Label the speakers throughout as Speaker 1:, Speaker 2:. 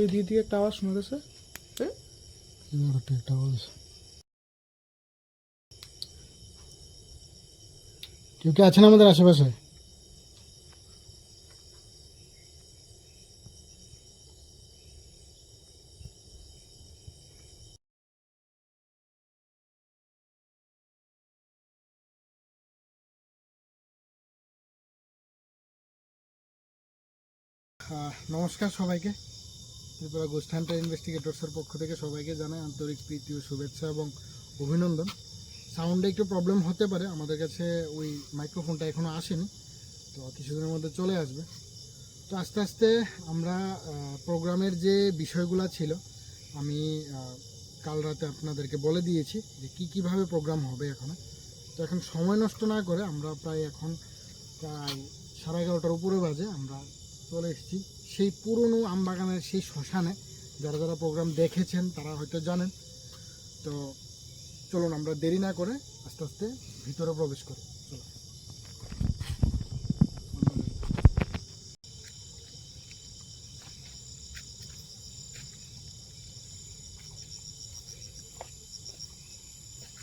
Speaker 1: এই দিয়ে দিয়ে একটা আওয়াজ শোনা যাচ্ছে
Speaker 2: একটা আওয়াজ কেউ কি আছেন আমাদের আশেপাশে? নমস্কার সবাইকে। ত্রিপুরা গোস্ট হান্টার ইনভেস্টিগেটরসের পক্ষ থেকে সবাইকে জানাই আন্তরিক প্রীতি ও শুভেচ্ছা এবং অভিনন্দন। সাউন্ডে একটু প্রবলেম হতে পারে, আমাদের কাছে ওই মাইক্রোফোনটা এখনও আসেনি, তো কিছুদিনের মধ্যে চলে আসবে। তো আস্তে আস্তে আমরা প্রোগ্রামের যে বিষয়গুলো ছিল, আমি কাল রাতে আপনাদেরকে বলে দিয়েছি যে কী কীভাবে প্রোগ্রাম হবে এখন। তো এখন সময় নষ্ট না করে আমরা প্রায় এখন, প্রায় সাড়ে এগারোটার উপরে বাজে, আমরা চলে এসেছি। সেই পুরনো আমবাগানের সেই শ্মশানে যারা যারা প্রোগ্রাম দেখেছেন তারা হয়তো জানেন। তো চলুন, আমরা দেরি না করে আস্তে আস্তে ভিতরে প্রবেশ করি।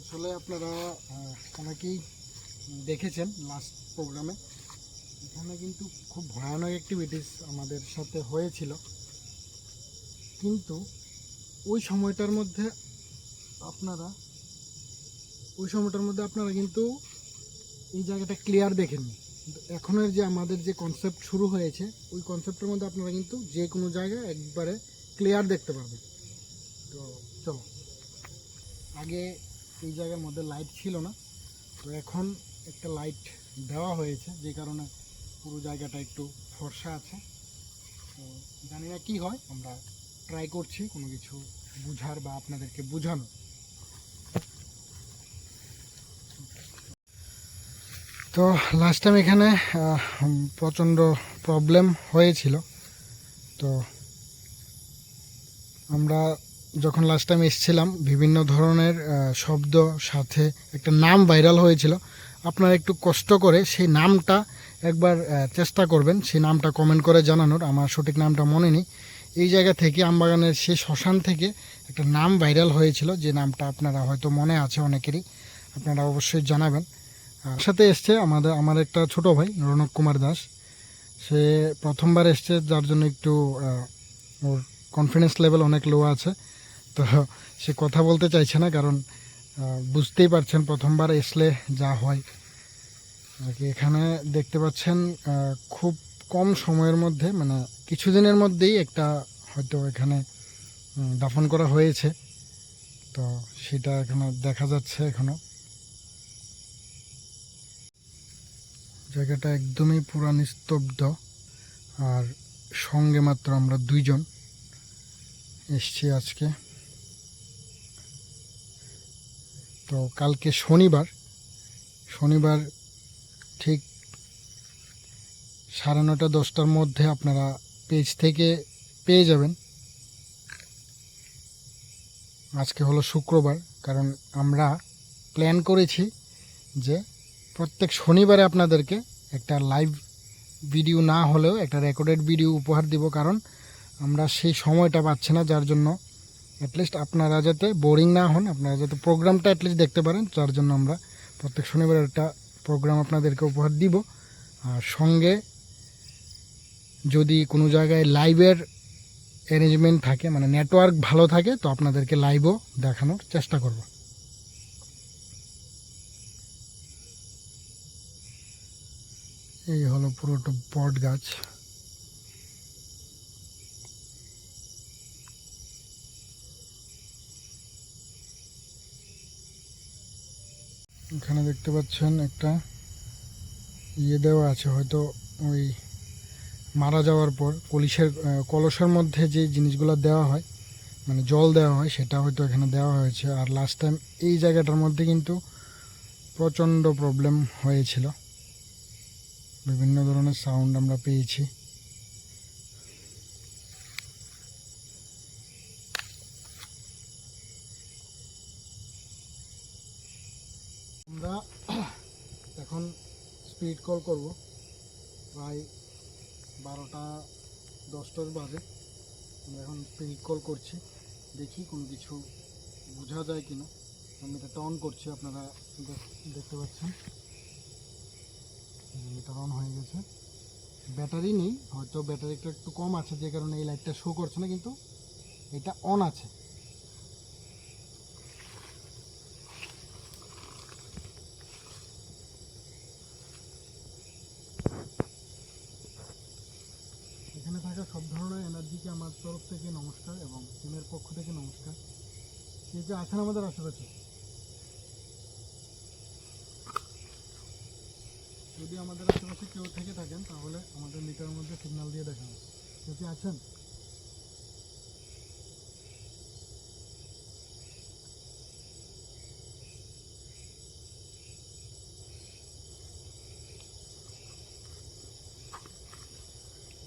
Speaker 2: আসলে আপনারা অনেকেই দেখেছেন লাস্ট প্রোগ্রামে এখানে কিন্তু খুব ভয়ানক অ্যাক্টিভিটিস আমাদের সাথে হয়েছিল। কিন্তু ওই সময়টার মধ্যে আপনারা, ওই সময়টার মধ্যে আপনারা কিন্তু এই জায়গাটা ক্লিয়ার দেখেননি। কিন্তু এখনের যে আমাদের যে কনসেপ্ট শুরু হয়েছে, ওই কনসেপ্টের মধ্যে আপনারা কিন্তু যে কোনো জায়গায় একবারে ক্লিয়ার দেখতে পারবেন। তো চলো, আগে এই জায়গার মধ্যে লাইট ছিল না। তো এখন একটা লাইট দেওয়া হয়েছে, যে কারণে পুরো জায়গাটা একটু ফর্সা আছে। তো জানি না কী হয়, আমরা ট্রাই করছি কোনো কিছু বুঝার বা আপনাদেরকে বোঝানো। তো লাস্ট টাইম এখানে প্রচণ্ড প্রবলেম হয়েছিল। তো আমরা যখন লাস্ট টাইম এসেছিলাম, বিভিন্ন ধরনের শব্দ সাথে একটা নাম ভাইরাল হয়েছিল। আপনারা একটু কষ্ট করে সেই নামটা একবার চেষ্টা করবেন সেই নামটা কমেন্ট করে জানানোর। আমার সঠিক নামটা মনে নেই। এই জায়গা থেকে আমবাগানের সেই শ্মশান থেকে একটা নাম ভাইরাল হয়েছিল, যে নামটা আপনারা হয়তো মনে আছে অনেকেরই, আপনারা অবশ্যই জানাবেন। আর সাথে এসছে আমাদের, আমার একটা ছোট ভাই রণক কুমার দাস। সে প্রথমবার এসছে, যার জন্য একটু ওর কনফিডেন্স লেভেল অনেক লো আছে। তো সে কথা বলতে চাইছে না, কারণ বুঝতেই পারছেন প্রথমবার আসলে যা হয়। আর কি এখানে দেখতে পাচ্ছেন খুব কম সময়ের মধ্যে মানে কিছুদিনের মধ্যেই একটা হয়তো এখানে দাফন করা হয়েছে। তো সেটা এখনও দেখা যাচ্ছে এখনও। জায়গাটা একদমই পুরা নিস্তব্ধ, আর সঙ্গে মাত্র আমরা দুইজন এসছি আজকে। তো কালকে শনিবার শনিবার ঠিক সাড়ে নটা দশটার মধ্যে আপনারা পেজ থেকে পেয়ে যাবেন। আজকে হলো শুক্রবার, কারণ আমরা প্ল্যান করেছি যে প্রত্যেক শনিবারে আপনাদেরকে একটা লাইভ ভিডিও না হলেও একটা রেকর্ডেড ভিডিও উপহার দিব, কারণ আমরা সেই সময়টা পাচ্ছি না, যার জন্য অ্যাটলিস্ট আপনারা যাতে বোরিং না হন, আপনারা যাতে প্রোগ্রামটা অ্যাটলিস্ট দেখতে পারেন, যার জন্য আমরা প্রত্যেক শনিবার একটা প্রোগ্রাম আপনাদেরকে উপহার দিব। আর সঙ্গে যদি কোনো জায়গায় লাইভের অ্যারেঞ্জমেন্ট থাকে মানে নেটওয়ার্ক ভালো থাকে, তো আপনাদেরকে লাইভও দেখানোর চেষ্টা করব। এই হলো পুরোটা বট গাছ। এখানে দেখতে পাচ্ছেন একটা ইয়ে দেওয়া আছে, হয়তো ওই মারা যাওয়ার পর কলিশের কলসের মধ্যে যে জিনিসগুলো দেওয়া হয় মানে জল দেওয়া হয়, সেটা হয়তো এখানে দেওয়া হয়েছে। আর লাস্ট টাইম এই জায়গাটার মধ্যে কিন্তু প্রচণ্ড প্রবলেম হয়েছিল। বিভিন্ন ধরনের সাউন্ড আমরা পেয়েছি আমরা এখন স্পিড কল করব। প্রায় বারোটা, দশটার বাজে। এখন স্পিড কল করছি। দেখি কোনো কিছু বোঝা যায় কি না আমি এটা অন করছি, আপনারা দেখ- দেখতে পাচ্ছেন। এটা অন হয়ে গেছে। ব্যাটারি নেই, হয়তো ব্যাটারিটা একটু কম আছে, যে কারণে এই লাইটটা শো করছে না, কিন্তু এটা অন আছে এখানে থাকা সব ধরনের এনার্জিকে আমার তরফ থেকে নমস্কার এবং টিমের পক্ষ থেকে নমস্কার। এই যে আছেন আমাদের আশেপাশে যদি আমাদের আশেপাশে কেউ থেকে থাকেন, তাহলে আমাদের মিটারের মধ্যে সিগন্যাল দিয়ে দেখেন। কেউ কি আছেন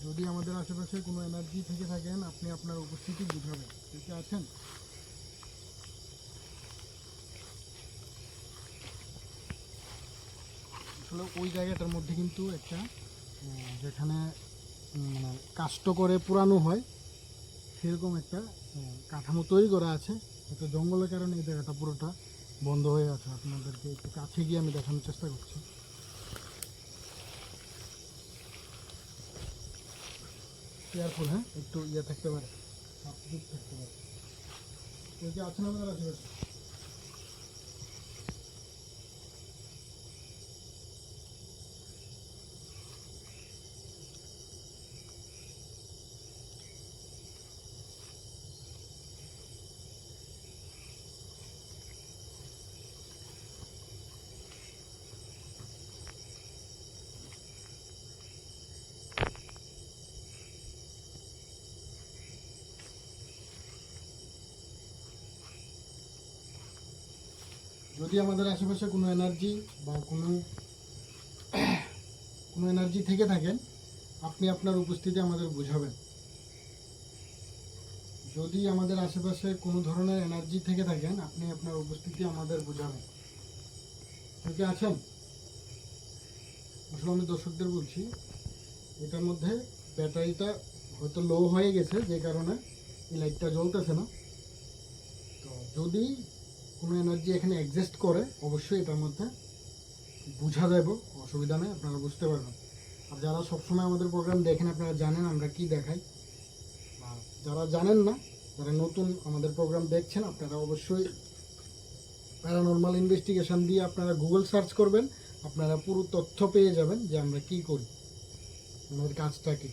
Speaker 2: যদি আমাদের আশেপাশে কোনো এনার্জি থেকে থাকেন, আপনি আপনার উপস্থিতি বুঝাবেন। কেউ কি আছেন? আসলে ওই জায়গাটার মধ্যে কিন্তু একটা যেখানে মানে কাষ্ট করে পুরানো হয়, সেরকম একটা কাঠামো তৈরি করা আছে। হয়তো জঙ্গলের কারণে এই জায়গাটা পুরোটা বন্ধ হয়ে আছে। আপনাদেরকে একটু কাছে গিয়ে আমি দেখানোর চেষ্টা করছি। কেয়ারফুল হ্যাঁ একটু ইয়ে থাকতে পারে সাবধান থাকতে পারে কেউ কি যদি আমাদের আশেপাশে কোনো এনার্জি বা কোনো কোনো এনার্জি থেকে থাকেন, আপনি আপনার উপস্থিতি আমাদের বুঝাবেন। যদি আমাদের আশেপাশে কোনো ধরনের এনার্জি থেকে থাকেন, আপনি আপনার উপস্থিতি আমাদের বুঝাবেন। কি আছেন আসলে আমি দর্শকদের বলছি, এটার মধ্যে ব্যাটারিটা হয়তো লো হয়ে গেছে, যে কারণে এই লাইটটা জ্বলতেছে না। তো যদি কোনো এনার্জি এখানে এক্সিস্ট করে, অবশ্যই এটার মধ্যে বোঝা যাব অসুবিধা নেই, আপনারা বুঝতে পারবেন। আর যারা সবসময় আমাদের প্রোগ্রাম দেখেন, আপনারা জানেন আমরা কি দেখাই। আর যারা জানেন না, যারা নতুন আমাদের প্রোগ্রাম দেখছেন, আপনারা অবশ্যই প্যারানর্মাল ইনভেস্টিগেশন দিয়ে আপনারা গুগল সার্চ করবেন, আপনারা পুরো তথ্য পেয়ে যাবেন যে আমরা কি করি, আমাদের কাজটা কি।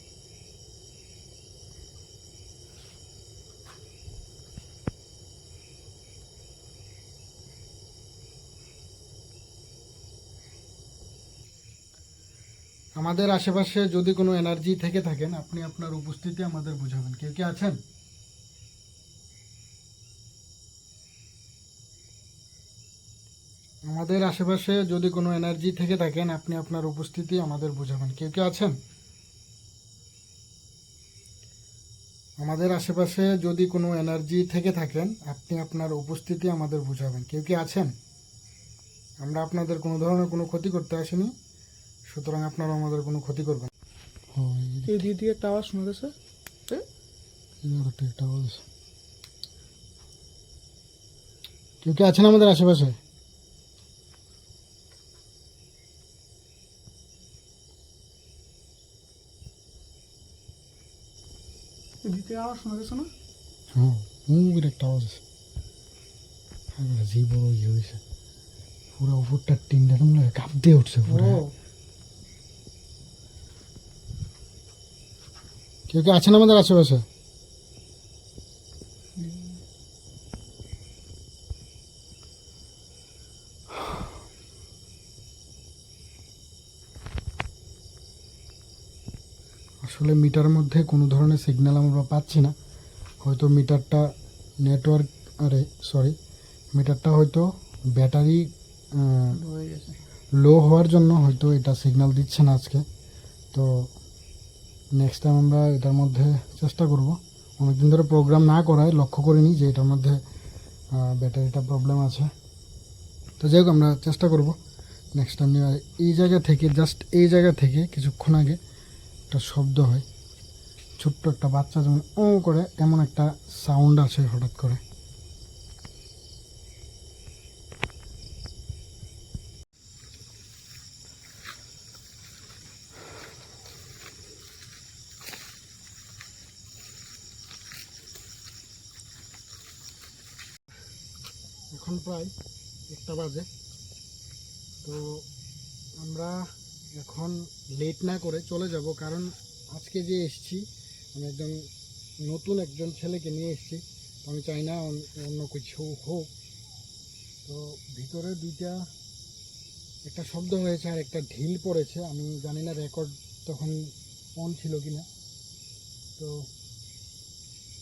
Speaker 2: আমাদের আশেপাশে যদি কোনো এনার্জি থেকে থাকেন, আপনি আপনার উপস্থিতি আমাদের বুঝাবেন। কেউ কি আছেন? আমাদের আশেপাশে যদি কোনো এনার্জি থেকে থাকেন, আপনি আপনার উপস্থিতি আমাদের বুঝাবেন। কেউ কি আছেন? আমাদের আশেপাশে যদি কোনো এনার্জি থেকে থাকেন, আপনি আপনার উপস্থিতি আমাদের বুঝাবেন। কেউ কি আছেন? আমরা আপনাদের কোনো ধরনের কোনো ক্ষতি করতে আসিনি। সুতরাং আপনারা আমাদের কোনো ক্ষতি করবেন
Speaker 1: এই দিয়ে একটা আওয়াজ শোনা গেছে
Speaker 2: কেউ কি আছেন আমাদের আশেপাশে?
Speaker 1: এই আওয়াজ শোনা গেছে না?
Speaker 2: হ্যাঁ একটা আওয়াজ আছে। হ্যাঁ ইয়ে হয়েছে। পুরো উপরটা টিনটা তোমরা কাপ দিয়ে উঠছে পুরো। কেউ কি আছেন আমাদের আশেপাশে? আসলে মিটার মধ্যে কোনো ধরনের সিগন্যাল আমরা পাচ্ছি না। হয়তো মিটারটা নেটওয়ার্ক আরে সরি মিটারটা হয়তো ব্যাটারি লো হওয়ার জন্য হয়তো এটা সিগন্যাল দিচ্ছে না আজকে। তো নেক্সট টাইম আমরা এটার মধ্যে চেষ্টা করব। অনেকদিন ধরে প্রোগ্রাম না করায়, লক্ষ্য করিনি যে এটার মধ্যে ব্যাটারিটা প্রবলেম আছে। তো যাই হোক, আমরা চেষ্টা করব। নেক্সট টাইম নিয়ে এই জায়গা থেকে জাস্ট এই জায়গা থেকে, কিছুক্ষণ আগে একটা শব্দ হয়। ছোট্ট একটা বাচ্চা যেমন ও করে, এমন একটা সাউন্ড আছে হঠাৎ করে। এখন প্রায় একটা বাজে। তো আমরা এখন লেট না করে চলে যাব, কারণ আজকে যে এসছি, আমি একজন নতুন একজন ছেলেকে নিয়ে এসেছি আমি চাই না অন- অন্য কিছু হোক। তো ভিতরে দুইটা, একটা শব্দ হয়েছে আর একটা ঢিল পড়েছে, আমি জানি না রেকর্ড তখন অন ছিল কি না তো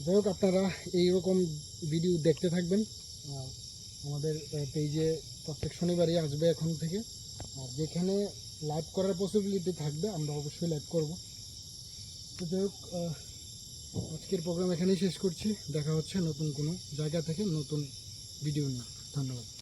Speaker 2: যাই হোক, আপনারা এইরকম ভিডিও দেখতে থাকবেন। আর আমাদের পেজে প্রত্যেক শনিবারই আসবে এখন থেকে। আর যেখানে লাইভ করার পসিবিলিটি থাকবে, আমরা অবশ্যই লাইভ করব। তো যাই হোক আজকের প্রোগ্রাম এখানেই শেষ করছি। দেখা হচ্ছে নতুন কোনো জায়গা থেকে নতুন ভিডিও নিয়ে। ধন্যবাদ।